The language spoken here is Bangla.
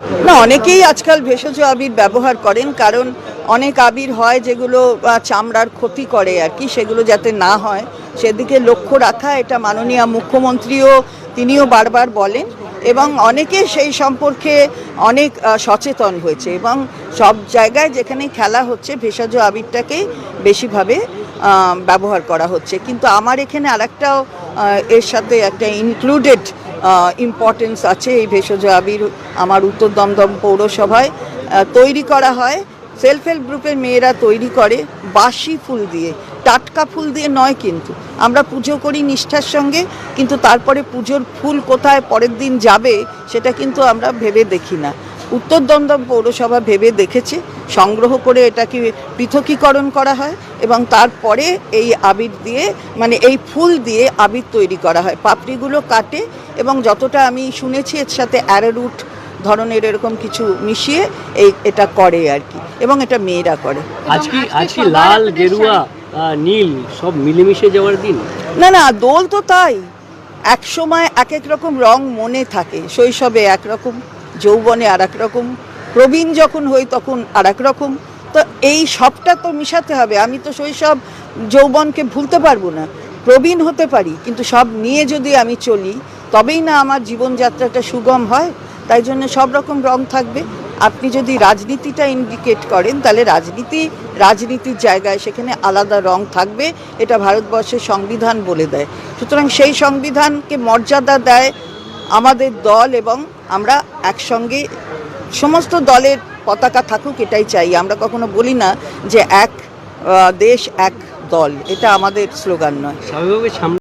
না, অনেকেই আজকাল ভেষজ আবির ব্যবহার করেন, কারণ অনেক আবির হয় যেগুলো চামড়ার ক্ষতি করে আর কি, সেগুলো যাতে না হয়। সেদিকে লক্ষ্য রাখা, এটা মাননীয় মুখ্যমন্ত্রীও তিনিও বারবার বলেন এবং অনেকে সেই সম্পর্কে অনেক সচেতন হয়েছে এবং সব জায়গায় যেখানে খেলা হচ্ছে, ভেষজ আবিরটাকেই বেশিভাবে ব্যবহার করা হচ্ছে। কিন্তু আমার এখানে আরেকটাও এর সাথে একটা ইনক্লুডেড ইম্পর্টেন্স আছে এই ভেষজ আবির আমার উত্তর দমদম পৌরসভায় তৈরি করা হয়। সেলফ হেল্প গ্রুপের মেয়েরা তৈরি করে বাসি ফুল দিয়ে। টাটকা ফুল দিয়ে নয় কিন্তু। আমরা পুজো করি নিষ্ঠার সঙ্গে, কিন্তু তারপরে পুজোর ফুল কোথায় পরের দিন যাবে, সেটা কিন্তু আমরা ভেবে দেখি না। উত্তর দমদম পৌরসভা ভেবে দেখেছে। সংগ্রহ করে এটাকে পৃথকীকরণ করা হয় এবং তারপরে এই আবির দিয়ে মানে এই ফুল দিয়ে আবির তৈরি করা হয়। পাপড়িগুলো কাটে এবং যতটা আমি শুনেছি এর সাথে অ্যারোরুট ধরনের এরকম কিছু মিশিয়ে এই এটা করে আর কি এবং এটা মেয়েরা করে। আজকে আজকে লাল গেরুয়া নীল সব মিলেমিশে যাওয়ার দিন? না না দোল তো তাই। এক সময় এক এক রকম রং মনে থাকে শৈশবে একরকম যৌবনে আর রকম, প্রবীণ যখন হই তখন আর রকম। তো এই সবটা তো মিশাতে হবে। আমি তো শৈশব যৌবনকে ভুলতে পারব না। প্রবীণ হতে পারি, কিন্তু সব নিয়ে যদি আমি চলি, তবেই না আমার জীবনযাত্রাটা সুগম হয়। তাই জন্য সব রকম রং থাকবে। আপনি যদি রাজনীতিটা ইন্ডিকেট করেন, তাহলে রাজনীতি, রাজনীতির জায়গায় সেখানে আলাদা রং থাকবে। এটা ভারতবর্ষের সংবিধান বলে দেয়। সুতরাং সেই সংবিধানকে মর্যাদা দেয় আমাদের দল এবং আমরা একসঙ্গে সমস্ত দলের পতাকা থাকুক এটাই চাই। আমরা কখনো বলি না যে এক দেশ, এক দল। এটা আমাদের স্লোগান নয়। স্বাভাবিকভাবে